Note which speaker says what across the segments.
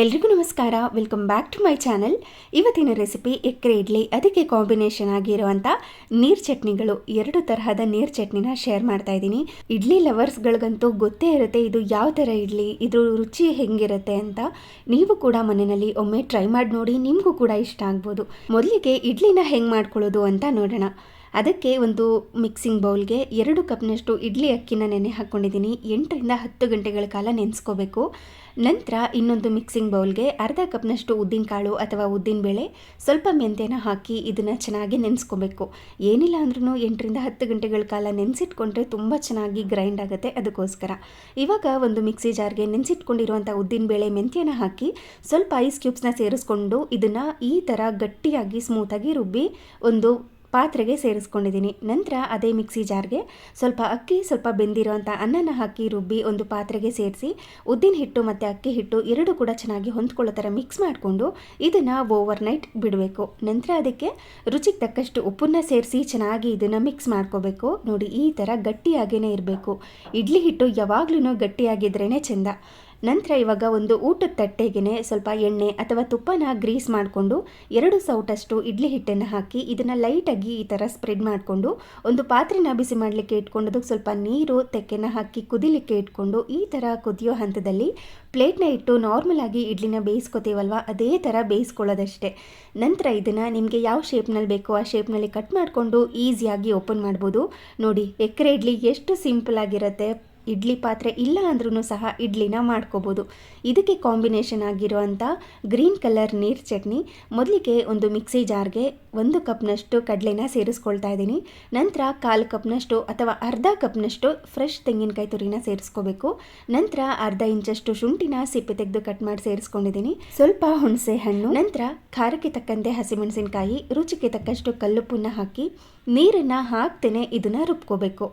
Speaker 1: ಎಲ್ರಿಗೂ ನಮಸ್ಕಾರ. Welcome back to my channel ಇವತ್ತಿನ ರೆಸಿಪಿ ಎಕ್ಕರೆ ಇಡ್ಲಿ, ಅದಕ್ಕೆ ಕಾಂಬಿನೇಷನ್ ಆಗಿರುವಂಥ ನೀರ್ ಚಟ್ನಿಗಳು, ಎರಡು ತರಹದ ನೀರ್ ಚಟ್ನಿನ ಶೇರ್ ಮಾಡ್ತಾ ಇದ್ದೀನಿ. ಇಡ್ಲಿ ಲವರ್ಸ್ಗಳಿಗಂತೂ ಗೊತ್ತೇ ಇರುತ್ತೆ ಇದು ಯಾವ ಥರ ಇಡ್ಲಿ, ಇದ್ರ ರುಚಿ ಹೆಂಗಿರುತ್ತೆ ಅಂತ. ನೀವು ಕೂಡ ಮನೆಯಲ್ಲಿ ಒಮ್ಮೆ ಟ್ರೈ ಮಾಡಿ ನೋಡಿ, ನಿಮಗೂ ಕೂಡ ಇಷ್ಟ ಆಗ್ಬೋದು. ಮೊದಲಿಗೆ ಇಡ್ಲಿನ ಹೆಂಗೆ ಮಾಡ್ಕೊಳ್ಳೋದು ಅಂತ ನೋಡೋಣ. ಅದಕ್ಕೆ ಒಂದು ಮಿಕ್ಸಿಂಗ್ ಬೌಲ್ಗೆ ಎರಡು ಕಪ್ನಷ್ಟು ಇಡ್ಲಿ ಅಕ್ಕಿನ ನೆನೆ ಹಾಕ್ಕೊಂಡಿದ್ದೀನಿ. ಎಂಟರಿಂದ ಹತ್ತು ಗಂಟೆಗಳ ಕಾಲ ನೆನೆಸ್ಕೋಬೇಕು. ನಂತರ ಇನ್ನೊಂದು ಮಿಕ್ಸಿಂಗ್ ಬೌಲ್ಗೆ ಅರ್ಧ ಕಪ್ನಷ್ಟು ಉದ್ದಿನಕಾಳು ಅಥವಾ ಉದ್ದಿನಬೇಳೆ ಸ್ವಲ್ಪ ಮೆಂತ್ಯನ ಹಾಕಿ ಇದನ್ನು ಚೆನ್ನಾಗಿ ನೆನೆಸ್ಕೋಬೇಕು. ಏನಿಲ್ಲ ಅಂದ್ರೂ ಎಂಟರಿಂದ ಹತ್ತು ಗಂಟೆಗಳ ಕಾಲ ನೆನೆಸಿಟ್ಕೊಂಡ್ರೆ ತುಂಬ ಚೆನ್ನಾಗಿ ಗ್ರೈಂಡ್ ಆಗುತ್ತೆ ಅದಕ್ಕೋಸ್ಕರ. ಇವಾಗ ಒಂದು ಮಿಕ್ಸಿ ಜಾರ್ಗೆ ನೆನೆಸಿಟ್ಕೊಂಡಿರುವಂಥ ಉದ್ದಿನಬೇಳೆ ಮೆಂತ್ಯನ ಹಾಕಿ ಸ್ವಲ್ಪ ಐಸ್ ಕ್ಯೂಬ್ಸ್ನ ಸೇರಿಸ್ಕೊಂಡು ಇದನ್ನು ಈ ಥರ ಗಟ್ಟಿಯಾಗಿ ಸ್ಮೂತಾಗಿ ರುಬ್ಬಿ ಒಂದು ಪಾತ್ರೆಗೆ ಸೇರಿಸ್ಕೊಂಡಿದ್ದೀನಿ. ನಂತರ ಅದೇ ಮಿಕ್ಸಿ ಜಾರ್ಗೆ ಸ್ವಲ್ಪ ಅಕ್ಕಿ, ಸ್ವಲ್ಪ ಬೆಂದಿರೋಂಥ ಅನ್ನನ ಹಾಕಿ ರುಬ್ಬಿ ಒಂದು ಪಾತ್ರೆಗೆ ಸೇರಿಸಿ, ಉದ್ದಿನ ಹಿಟ್ಟು ಮತ್ತು ಅಕ್ಕಿ ಹಿಟ್ಟು ಎರಡು ಕೂಡ ಚೆನ್ನಾಗಿ ಹೊಂದ್ಕೊಳ್ಳೋ ಥರ ಮಿಕ್ಸ್ ಮಾಡಿಕೊಂಡು ಇದನ್ನು ಓವರ್ ನೈಟ್ ಬಿಡಬೇಕು. ನಂತರ ಅದಕ್ಕೆ ರುಚಿಗೆ ತಕ್ಕಷ್ಟು ಉಪ್ಪನ್ನ ಸೇರಿಸಿ ಚೆನ್ನಾಗಿ ಇದನ್ನು ಮಿಕ್ಸ್ ಮಾಡ್ಕೋಬೇಕು. ನೋಡಿ, ಈ ಥರ ಗಟ್ಟಿಯಾಗೇ ಇರಬೇಕು. ಇಡ್ಲಿ ಹಿಟ್ಟು ಯಾವಾಗ್ಲೂ ಗಟ್ಟಿಯಾಗಿದ್ರೇ ಚೆಂದ. ನಂತರ ಇವಾಗ ಒಂದು ಊಟದ ತಟ್ಟೆಗೆ ಸ್ವಲ್ಪ ಎಣ್ಣೆ ಅಥವಾ ತುಪ್ಪನ ಗ್ರೀಸ್ ಮಾಡಿಕೊಂಡು ಎರಡು ಸೌಟಷ್ಟು ಇಡ್ಲಿ ಹಿಟ್ಟನ್ನು ಹಾಕಿ ಇದನ್ನು ಲೈಟಾಗಿ ಈ ಥರ ಸ್ಪ್ರೆಡ್ ಮಾಡಿಕೊಂಡು ಒಂದು ಪಾತ್ರೆನ ಬಿಸಿ ಮಾಡಲಿಕ್ಕೆ ಇಟ್ಕೊಂಡು ಅದಕ್ಕೆ ಸ್ವಲ್ಪ ನೀರು, ತೆಕ್ಕೆನ ಹಾಕಿ ಕುದಿಲಿಕ್ಕೆ ಇಟ್ಕೊಂಡು ಈ ಥರ ಕುದಿಯೋ ಹಂತದಲ್ಲಿ ಪ್ಲೇಟ್ನ ಇಟ್ಟು ನಾರ್ಮಲ್ ಆಗಿ ಇಡ್ಲಿನ ಬೇಯಿಸ್ಕೊತೀವಲ್ವ? ಅದೇ ಥರ ಬೇಯಿಸ್ಕೊಳ್ಳೋದಷ್ಟೇ. ನಂತರ ಇದನ್ನು ನಿಮಗೆ ಯಾವ ಶೇಪ್ನಲ್ಲಿ ಬೇಕೋ ಆ ಶೇಪ್ನಲ್ಲಿ ಕಟ್ ಮಾಡಿಕೊಂಡು ಈಸಿಯಾಗಿ ಓಪನ್ ಮಾಡ್ಬೋದು. ನೋಡಿ ಎಕ್ಕರೆ ಇಡ್ಲಿ ಎಷ್ಟು ಸಿಂಪಲ್ ಆಗಿರುತ್ತೆ. ಇಡ್ಲಿ ಪಾತ್ರೆ ಇಲ್ಲ ಅಂದ್ರೂ ಸಹ ಇಡ್ಲಿನ ಮಾಡ್ಕೋಬೋದು. ಇದಕ್ಕೆ ಕಾಂಬಿನೇಷನ್ ಆಗಿರುವಂಥ ಗ್ರೀನ್ ಕಲರ್ ನೀರು ಚಟ್ನಿ. ಮೊದಲಿಗೆ ಒಂದು ಮಿಕ್ಸಿ ಜಾರ್ಗೆ ಒಂದು ಕಪ್ನಷ್ಟು ಕಡಲೆನ ಸೇರಿಸ್ಕೊಳ್ತಾ ಇದ್ದೀನಿ. ನಂತರ ಕಾಲು ಕಪ್ನಷ್ಟು ಅಥವಾ ಅರ್ಧ ಕಪ್ನಷ್ಟು ಫ್ರೆಶ್ ತೆಂಗಿನಕಾಯಿ ತುರಿನ ಸೇರಿಸ್ಕೋಬೇಕು. ನಂತರ ಅರ್ಧ ಇಂಚಷ್ಟು ಶುಂಠಿನ ಸಿಪ್ಪೆ ತೆಗೆದು ಕಟ್ ಮಾಡಿ ಸೇರಿಸ್ಕೊಂಡಿದ್ದೀನಿ. ಸ್ವಲ್ಪ ಹುಣಸೆ ಹಣ್ಣು ನಂತರ ಖಾರಕ್ಕೆ ತಕ್ಕಂತೆ ಹಸಿಮೆಣಸಿನಕಾಯಿ, ರುಚಿಗೆ ತಕ್ಕಷ್ಟು ಕಲ್ಲುಪ್ಪನ್ನ ಹಾಕಿ ನೀರನ್ನು ಹಾಕ್ತೇನೆ, ಇದನ್ನು ರುಬ್ಕೋಬೇಕು.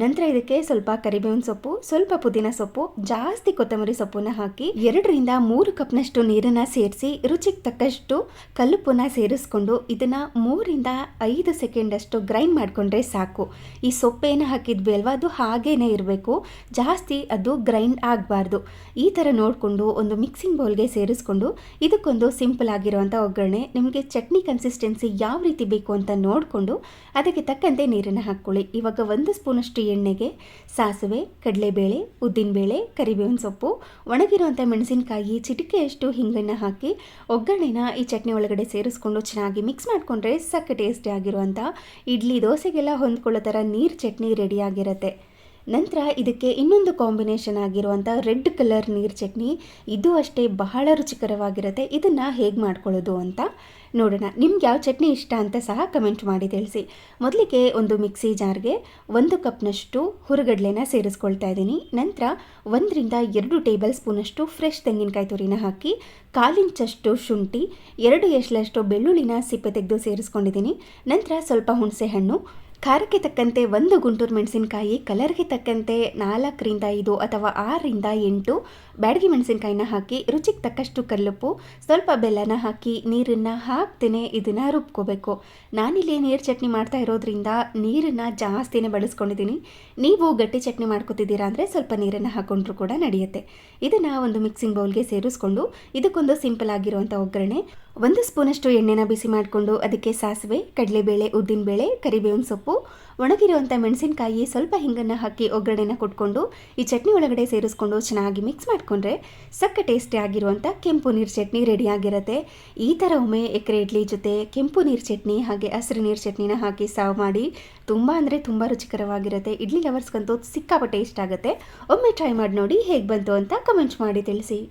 Speaker 1: ನಂತರ ಇದಕ್ಕೆ ಸ್ವಲ್ಪ ಕರಿಬೇವಿನ ಸೊಪ್ಪು, ಸ್ವಲ್ಪ ಪುದೀನ ಸೊಪ್ಪು, ಜಾಸ್ತಿ ಕೊತ್ತಂಬರಿ ಸೊಪ್ಪನ್ನು ಹಾಕಿ ಎರಡರಿಂದ ಮೂರು ಕಪ್ನಷ್ಟು ನೀರನ್ನು ಸೇರಿಸಿ, ರುಚಿಗೆ ತಕ್ಕಷ್ಟು ಕಲ್ಲುಪ್ಪನ್ನ ಸೇರಿಸ್ಕೊಂಡು ಇದನ್ನು ಮೂರಿಂದ ಐದು ಸೆಕೆಂಡಷ್ಟು ಗ್ರೈಂಡ್ ಮಾಡಿಕೊಂಡ್ರೆ ಸಾಕು. ಈ ಸೊಪ್ಪೇನು ಹಾಕಿದ್ವಿ ಅಲ್ವಾ, ಅದು ಹಾಗೇನೆ ಇರಬೇಕು. ಜಾಸ್ತಿ ಅದು ಗ್ರೈಂಡ್ ಆಗಬಾರ್ದು. ಈ ಥರ ನೋಡಿಕೊಂಡು ಒಂದು ಮಿಕ್ಸಿಂಗ್ ಬೌಲ್ಗೆ ಸೇರಿಸ್ಕೊಂಡು ಇದಕ್ಕೊಂದು ಸಿಂಪಲ್ ಆಗಿರುವಂಥ ಒಗ್ಗರಣೆ, ನಿಮಗೆ ಚಟ್ನಿ ಕನ್ಸಿಸ್ಟೆನ್ಸಿ ಯಾವ ರೀತಿ ಬೇಕು ಅಂತ ನೋಡಿಕೊಂಡು ಅದಕ್ಕೆ ತಕ್ಕಂತೆ ನೀರನ್ನು ಹಾಕ್ಕೊಳ್ಳಿ. ಇವಾಗ ಒಂದು ಸ್ಪೂನಷ್ಟು ಎಣ್ಣೆಗೆ ಸಾಸಿವೆ, ಕಡಲೆಬೇಳೆ, ಉದ್ದಿನಬೇಳೆ, ಕರಿಬೇವಿನ ಸೊಪ್ಪು ಒಣಗಿರುವಂಥ ಮೆಣಸಿನಕಾಯಿ, ಚಿಟಿಕೆಯಷ್ಟು ಹಿಂಗನ್ನು ಹಾಕಿ ಒಗ್ಗರಣೆನ ಈ ಚಟ್ನಿ ಒಳಗಡೆ ಸೇರಿಸ್ಕೊಂಡು ಚೆನ್ನಾಗಿ ಮಿಕ್ಸ್ ಮಾಡಿಕೊಂಡ್ರೆ ಸಕ್ಕ ಟೇಸ್ಟಿ ಆಗಿರುವಂಥ ಇಡ್ಲಿ ದೋಸೆಗೆಲ್ಲ ಹೊಂದ್ಕೊಳ್ಳೋ ಥರ ನೀರು ಚಟ್ನಿ ರೆಡಿಯಾಗಿರುತ್ತೆ ನಂತರ ಇದಕ್ಕೆ ಇನ್ನೊಂದು ಕಾಂಬಿನೇಷನ್ ಆಗಿರುವಂಥ ರೆಡ್ ಕಲರ್ ನೀರು ಚಟ್ನಿ. ಇದು ಅಷ್ಟೇ ಬಹಳ ರುಚಿಕರವಾಗಿರುತ್ತೆ. ಇದನ್ನು ಹೇಗೆ ಮಾಡ್ಕೊಳ್ಳೋದು ಅಂತ ನೋಡೋಣ. ನಿಮ್ಗೆ ಯಾವ ಚಟ್ನಿ ಇಷ್ಟ ಅಂತ ಸಹ ಕಮೆಂಟ್ ಮಾಡಿ ತಿಳಿಸಿ. ಮೊದಲಿಗೆ ಒಂದು ಮಿಕ್ಸಿ ಜಾರ್ಗೆ ಒಂದು ಕಪ್ನಷ್ಟು ಹುರುಗಡ್ಲೆನ ಸೇರಿಸ್ಕೊಳ್ತಾ ಇದ್ದೀನಿ. ನಂತರ ಒಂದರಿಂದ ಎರಡು ಟೇಬಲ್ ಸ್ಪೂನಷ್ಟು ಫ್ರೆಶ್ ತೆಂಗಿನಕಾಯಿ ತುರಿನ ಹಾಕಿ ಕಾಲಿಂಚಷ್ಟು ಶುಂಠಿ, ಎರಡು ಎಷ್ಟಲಷ್ಟು ಬೆಳ್ಳುಳ್ಳಿನ ಸಿಪ್ಪೆ ತೆಗೆದು ಸೇರಿಸ್ಕೊಂಡಿದ್ದೀನಿ. ನಂತರ ಸ್ವಲ್ಪ ಹುಣಸೆ ಹಣ್ಣು ಖಾರಕ್ಕೆ ತಕ್ಕಂತೆ ಒಂದು ಗುಂಟೂರು ಮೆಣಸಿನಕಾಯಿ, ಕಲರ್ಗೆ ತಕ್ಕಂತೆ ನಾಲ್ಕರಿಂದ ಐದು ಅಥವಾ ಆರರಿಂದ ಎಂಟು ಬ್ಯಾಡಗಿ ಮೆಣಸಿನಕಾಯಿನ ಹಾಕಿ ರುಚಿಗೆ ತಕ್ಕಷ್ಟು ಕಲ್ಲುಪ್ಪು, ಸ್ವಲ್ಪ ಬೆಲ್ಲನ ಹಾಕಿ ನೀರನ್ನು ಹಾಕ್ತೇನೆ ಇದನ್ನು ರುಬ್ಕೋಬೇಕು. ನಾನಿಲ್ಲಿ ನೀರು ಚಟ್ನಿ ಮಾಡ್ತಾ ಇರೋದ್ರಿಂದ ನೀರನ್ನು ಜಾಸ್ತಿನೇ ಬಳಸ್ಕೊಂಡಿದ್ದೀನಿ. ನೀವು ಗಟ್ಟಿ ಚಟ್ನಿ ಮಾಡ್ಕೊತಿದ್ದೀರಾ ಅಂದರೆ ಸ್ವಲ್ಪ ನೀರನ್ನು ಹಾಕ್ಕೊಂಡ್ರೂ ಕೂಡ ನಡೆಯುತ್ತೆ. ಇದನ್ನು ಒಂದು ಮಿಕ್ಸಿಂಗ್ ಬೌಲ್ಗೆ ಸೇರಿಸ್ಕೊಂಡು ಇದಕ್ಕೊಂದು ಸಿಂಪಲ್ ಆಗಿರುವಂಥ ಒಗ್ಗರಣೆ. ಒಂದು ಸ್ಪೂನಷ್ಟು ಎಣ್ಣೆನ ಬಿಸಿ ಮಾಡಿಕೊಂಡು ಅದಕ್ಕೆ ಸಾಸಿವೆ, ಕಡಲೆಬೇಳೆ, ಉದ್ದಿನಬೇಳೆ, ಕರಿಬೇವಿನ ಸೊಪ್ಪು, ಒಣಗಿರುವಂಥ ಮೆಣಸಿನಕಾಯಿ, ಸ್ವಲ್ಪ ಹಿಂಗನ್ನು ಹಾಕಿ ಒಗ್ಗರಣೆನ ಕೊಟ್ಕೊಂಡು ಈ ಚಟ್ನಿ ಒಳಗಡೆ ಸೇರಿಸ್ಕೊಂಡು ಚೆನ್ನಾಗಿ ಮಿಕ್ಸ್ ಮಾಡಿಕೊಂಡ್ರೆ ಸಕ್ಕ ಟೇಸ್ಟಿ ಆಗಿರುವಂಥ ಕೆಂಪು ನೀರು ಚಟ್ನಿ ರೆಡಿಯಾಗಿರುತ್ತೆ ಈ ಥರ ಒಮ್ಮೆ ಎಕರೆ ಇಡ್ಲಿ ಜೊತೆ ಕೆಂಪು ನೀರು ಚಟ್ನಿ ಹಾಗೆ ಹಸಿರು ನೀರು ಚಟ್ನಿನ ಹಾಕಿ ಸಾವ್ ಮಾಡಿ ತುಂಬ ಅಂದರೆ ತುಂಬ ರುಚಿಕರವಾಗಿರುತ್ತೆ. ಇಡ್ಲಿ ಲವರ್ಸ್ಗಂತೂ ಸಿಕ್ಕಾಪಟ್ಟೆ ಇಷ್ಟ ಆಗುತ್ತೆ. ಒಮ್ಮೆ ಟ್ರೈ ಮಾಡಿ ನೋಡಿ ಹೇಗೆ ಬಂತು ಅಂತ ಕಮೆಂಟ್ಸ್ ಮಾಡಿ ತಿಳಿಸಿ.